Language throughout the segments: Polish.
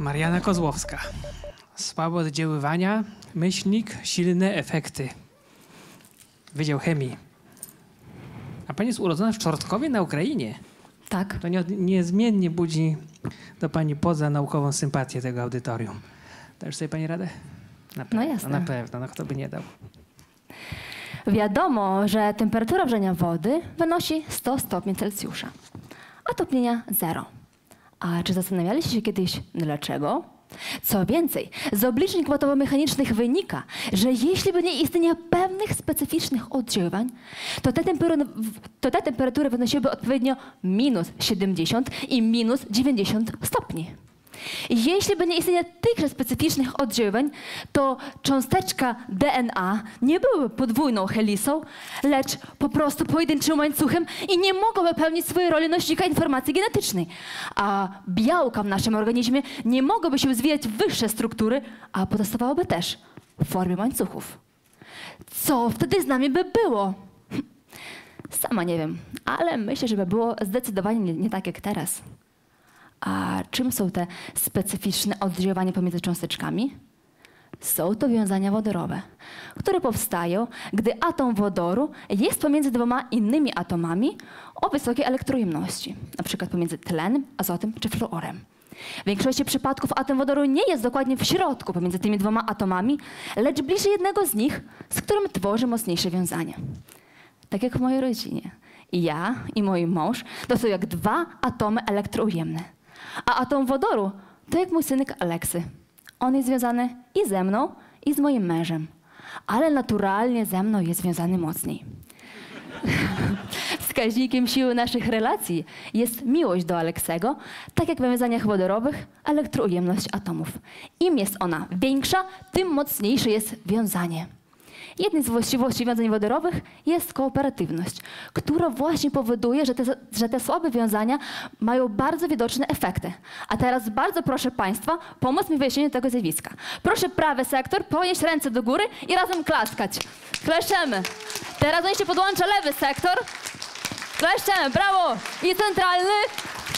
Mariana Kozłowska. Słabe oddziaływania, myślnik, silne efekty. Wydział chemii. A pani jest urodzona w Czortkowie na Ukrainie. Tak. To nie, niezmiennie budzi do pani poza naukową sympatię tego audytorium. Dajesz sobie pani radę? Na pewno, jasne. na pewno, no kto by nie dał. Wiadomo, że temperatura wrzenia wody wynosi 100 stopni Celsjusza, a topnienia 0. A czy zastanawialiście się kiedyś dlaczego? Co więcej, z obliczeń kwantowo-mechanicznych wynika, że jeśli by nie istnienia pewnych specyficznych oddziaływań, to te, to te temperatury wynosiłyby odpowiednio minus 70 i minus 90 stopni. Jeśli by nie istnienia tychże specyficznych oddziaływań, to cząsteczka DNA nie byłaby podwójną helisą, lecz po prostu pojedynczym łańcuchem i nie mogłaby pełnić swojej roli nośnika informacji genetycznej. A białka w naszym organizmie nie mogłyby się zwijać w wyższe struktury, a pozostawałyby też w formie łańcuchów. Co wtedy z nami by było? Sama nie wiem, ale myślę, że by było zdecydowanie nie, nie tak jak teraz. A czym są te specyficzne oddziaływania pomiędzy cząsteczkami? Są to wiązania wodorowe, które powstają, gdy atom wodoru jest pomiędzy dwoma innymi atomami o wysokiej elektrojemności, przykład pomiędzy tlenem, azotem czy fluorem. W większości przypadków atom wodoru nie jest dokładnie w środku pomiędzy tymi dwoma atomami, lecz bliżej jednego z nich, z którym tworzy mocniejsze wiązanie. Tak jak w mojej rodzinie. Ja i mój mąż to są jak dwa atomy elektroujemne. A atom wodoru to jak mój synek Aleksy. On jest związany i ze mną, i z moim mężem. Ale naturalnie ze mną jest związany mocniej. Wskaźnikiem siły naszych relacji jest miłość do Aleksego, tak jak w wiązaniach wodorowych elektroujemność atomów. Im jest ona większa, tym mocniejsze jest wiązanie. Jedną z właściwości wiązań wodorowych jest kooperatywność, która właśnie powoduje, że te, że te słabe wiązania mają bardzo widoczne efekty. A teraz bardzo proszę Państwa, pomóc mi w wyjaśnieniu tego zjawiska. Proszę prawy sektor ponieść ręce do góry i razem klaskać. Kleszemy. Teraz on się podłącza lewy sektor. Kleszemy, brawo! I centralny.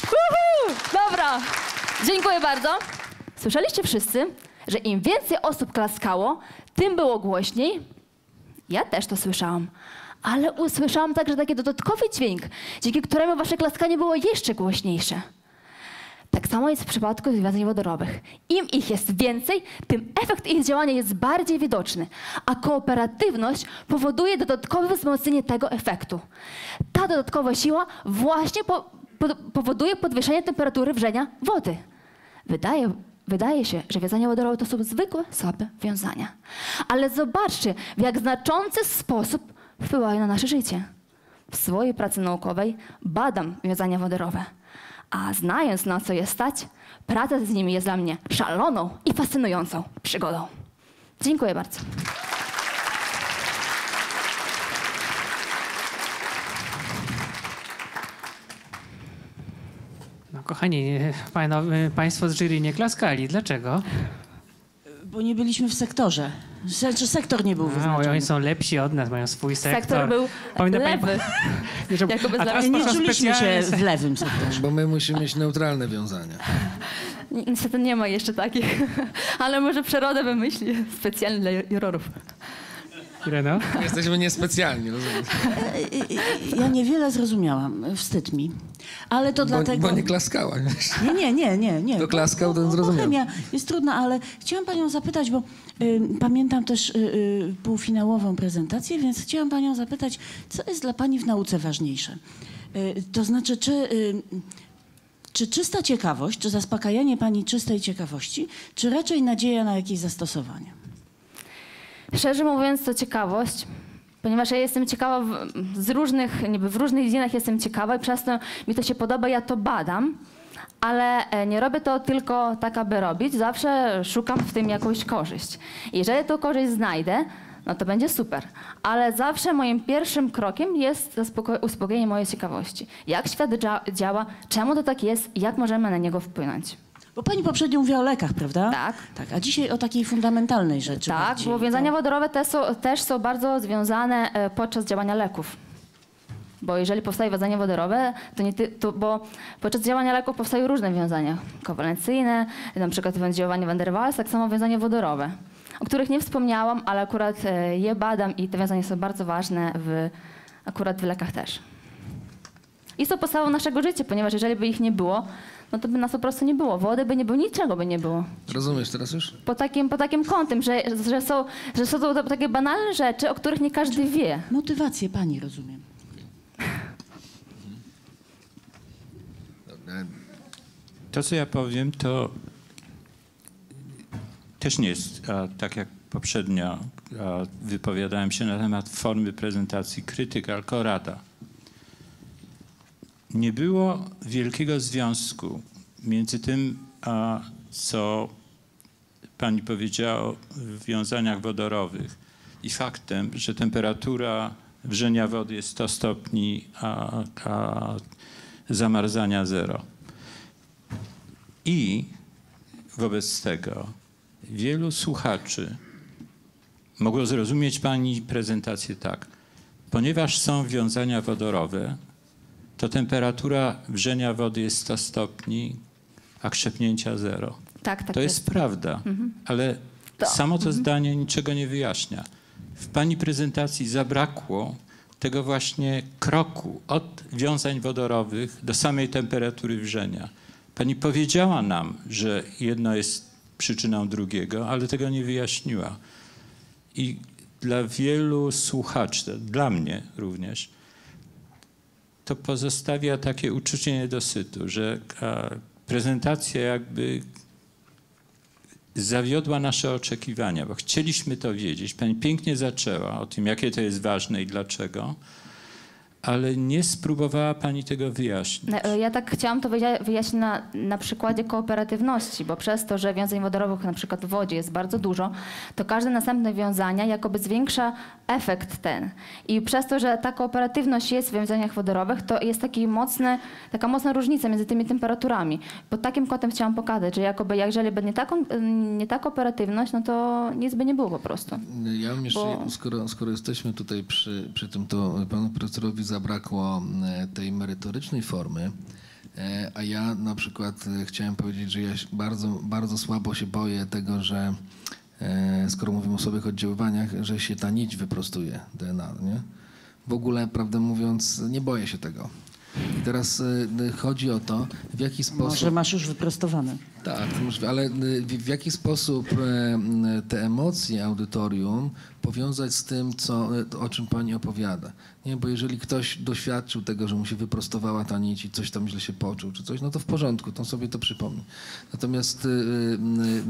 Uhu! Dobra. Dziękuję bardzo. Słyszeliście wszyscy, że im więcej osób klaskało, tym było głośniej, ja też to słyszałam. Ale usłyszałam także taki dodatkowy dźwięk, dzięki któremu wasze klaskanie było jeszcze głośniejsze. Tak samo jest w przypadku związań wodorowych. Im ich jest więcej, tym efekt ich działania jest bardziej widoczny, a kooperatywność powoduje dodatkowe wzmocnienie tego efektu. Ta dodatkowa siła właśnie po, po, powoduje podwyższenie temperatury wrzenia wody. Wydaje, Wydaje się, że wiązania wodorowe to są zwykłe, słabe wiązania. Ale zobaczcie, w jak znaczący sposób wpływają na nasze życie. W swojej pracy naukowej badam wiązania wodorowe. A znając na co je stać, praca z nimi jest dla mnie szaloną i fascynującą przygodą. Dziękuję bardzo. Kochani, panowie, państwo z jury nie klaskali. Dlaczego? Bo nie byliśmy w sektorze. Znaczy sektor nie był wyznaczony. oni są lepsi od nas, mają swój sektor. Sektor był pani- lewy. Nie, że- Jakoby a dla- teraz Nie czuliśmy specjalnie się w lewym sektorze. Bo my musimy mieć neutralne wiązania. Ni- Niestety nie ma jeszcze takich, ale może przyroda wymyśli specjalnie dla jurorów. Ireno? Jesteśmy niespecjalni, rozumiesz? Ja niewiele zrozumiałam. Wstyd mi. Ale to Bo, dlatego... bo nie klaskała. Nie, nie, nie, nie. nie. Kto klaskał, bo zrozumiał. chemia jest trudna, ale chciałam panią zapytać, bo y, pamiętam też y, y, półfinałową prezentację, więc chciałam panią zapytać, co jest dla pani w nauce ważniejsze? Y, to znaczy, czy... Y, czy czysta ciekawość, czy zaspokajanie pani czystej ciekawości, czy raczej nadzieja na jakieś zastosowanie? Szczerze mówiąc, to ciekawość, ponieważ ja jestem ciekawa w, z różnych, niby w różnych dziedzinach jestem ciekawa i przez to mi to się podoba, ja to badam, ale e, nie robię to tylko tak, aby robić, zawsze szukam w tym jakąś korzyść. Jeżeli tą korzyść znajdę, no to będzie super. Ale zawsze moim pierwszym krokiem jest uspokojenie mojej ciekawości. Jak świat dzia- działa, czemu to tak jest jak możemy na niego wpłynąć. Bo pani poprzednio mówiła o lekach, prawda? Tak. Tak, a dzisiaj o takiej fundamentalnej rzeczy. Tak, bardziej. bo wiązania wodorowe te są, też są bardzo związane e, podczas działania leków. Bo jeżeli powstaje wiązanie wodorowe, to nie ty, to, bo podczas działania leków powstają różne wiązania kowalencyjne, na przykład oddziaływanie Van der Waals, tak samo wiązanie wodorowe, o których nie wspomniałam, ale akurat e, je badam i te wiązania są bardzo ważne w, akurat w lekach też. I są podstawą naszego życia, ponieważ jeżeli by ich nie było, no to by nas po prostu nie było. Wody by nie było, niczego by nie było. Rozumiesz teraz już? Po takim, po takim kątem, że, że, są, że są to takie banalne rzeczy, o których nie każdy wie. Motywację pani rozumiem. To, co ja powiem, to też nie jest a, tak jak poprzednio a, wypowiadałem się na temat formy prezentacji krytyka, tylko rada. Nie było wielkiego związku między tym, a, co pani powiedziała o wiązaniach wodorowych i faktem, że temperatura wrzenia wody jest 100 stopni, a, a zamarzania zero. I wobec tego wielu słuchaczy mogło zrozumieć Pani prezentację tak. Ponieważ są wiązania wodorowe, to temperatura wrzenia wody jest 100 stopni, a krzepnięcia zero. Tak, tak to jest prawda, ale To- samo to zdanie niczego nie wyjaśnia. W Pani prezentacji zabrakło tego właśnie kroku od wiązań wodorowych do samej temperatury wrzenia. Pani powiedziała nam, że jedno jest przyczyną drugiego, ale tego nie wyjaśniła. I dla wielu słuchaczy, dla mnie również, to pozostawia takie uczucie niedosytu, że prezentacja jakby zawiodła nasze oczekiwania, bo chcieliśmy to wiedzieć. Pani pięknie zaczęła o tym, jakie to jest ważne i dlaczego, ale nie spróbowała Pani tego wyjaśnić. Na- e, Ja tak chciałam to wyja- wyjaśnić na, na przykładzie kooperatywności, bo przez to, że wiązań wodorowych na przykład w wodzie jest bardzo dużo, to każde następne wiązania jakoby zwiększa efekt ten. I przez to, że ta kooperatywność jest w wiązaniach wodorowych, to jest taki mocny, taka mocna różnica między tymi temperaturami. Pod takim kątem chciałam pokazać, że jakoby jeżeli by nie ta, kon- nie ta kooperatywność, no to nic by nie było po prostu. Ja bym jeszcze, Bo- skoro, skoro jesteśmy tutaj przy, przy tym, to panu profesorowi zabrakło e, tej merytorycznej formy, e, a ja na przykład e, chciałem powiedzieć, że ja bardzo, bardzo słabo się boję tego, że e, skoro mówimy o słabych oddziaływaniach, że się ta nić wyprostuje DNA, nie? W ogóle, prawdę mówiąc, nie boję się tego. I teraz chodzi o to, w jaki sposób... Może masz już wyprostowane. Tak, możliwe, ale y, w, w jaki sposób e, m, te emocje audytorium powiązać z tym, co, o czym pani opowiada? Nie, bo jeżeli ktoś doświadczył tego, że mu się wyprostowała ta nić i coś tam źle się poczuł, czy coś, no to w porządku, to sobie to przypomni. Natomiast y, y,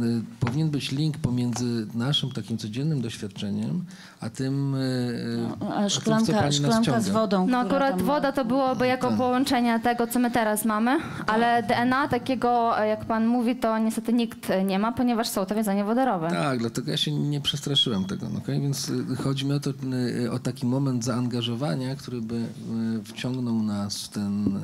y, powinien być link pomiędzy naszym takim codziennym doświadczeniem, a tym, y, y, No, a A tym, co szklanka, szklanka z wodą. No akurat tam- woda to byłoby jako Tak. połączenie tego, co my teraz mamy, ale DNA takiego, jak pan mówi, to niestety nikt nie ma, ponieważ są to wiązania wodorowe. Tak, dlatego ja się nie przestraszyłem tego. no okej? Więc y, chodzi mi o to, y, o taki moment zaangażowania, który by y, wciągnął nas w ten,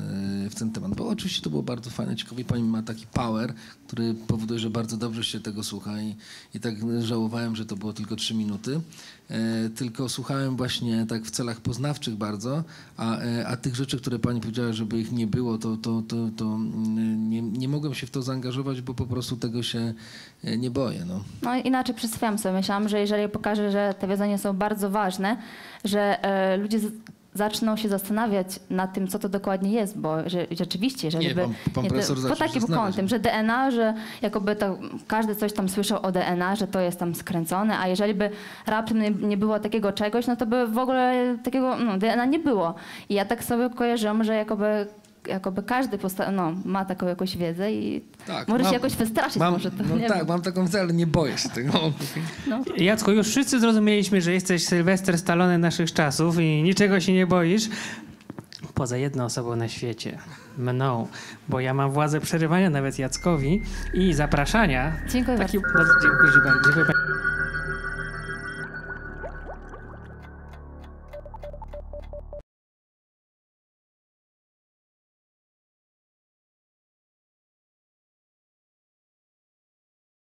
w ten temat. Bo oczywiście to było bardzo fajne, ciekawe. Pani ma taki power, który powoduje, że bardzo dobrze się tego słucha i, i tak żałowałem, że to było tylko trzy minuty. E, Tylko słuchałem właśnie tak w celach poznawczych bardzo, a, e, a tych rzeczy, które pani powiedziała, żeby ich nie było, to, to, to, to mm, nie, nie mogłem się w to zaangażować, bo po prostu tego się e, nie boję. No. No inaczej przedstawiam sobie. Myślałam, że jeżeli pokażę, że te wiązania są bardzo ważne, że e, ludzie z, zaczną się zastanawiać nad tym, co to dokładnie jest, bo że, rzeczywiście, jeżeli Nie, by... pan- pan to- profesor po takim kątem, że DNA, że jakoby to każdy coś tam słyszał o DNA, że to jest tam skręcone, a jeżeli by raptem nie, nie było takiego czegoś, no to by w ogóle takiego no, DNA nie było. I ja tak sobie kojarzyłam, że jakoby jakoby każdy posta- no, ma taką jakąś wiedzę i może się jakoś wystraszyć Tak, mam, może to. no nie tak, wiem. mam taką wiedzę, ale nie boję się tego. No. Jacku, już wszyscy zrozumieliśmy, że jesteś Sylwester Stallone naszych czasów i niczego się nie boisz. Poza jedną osobą na świecie. Mną. Bo ja mam władzę przerywania nawet Jackowi i zapraszania. Dziękuję Taki, bardzo dziękuję, dziękuję.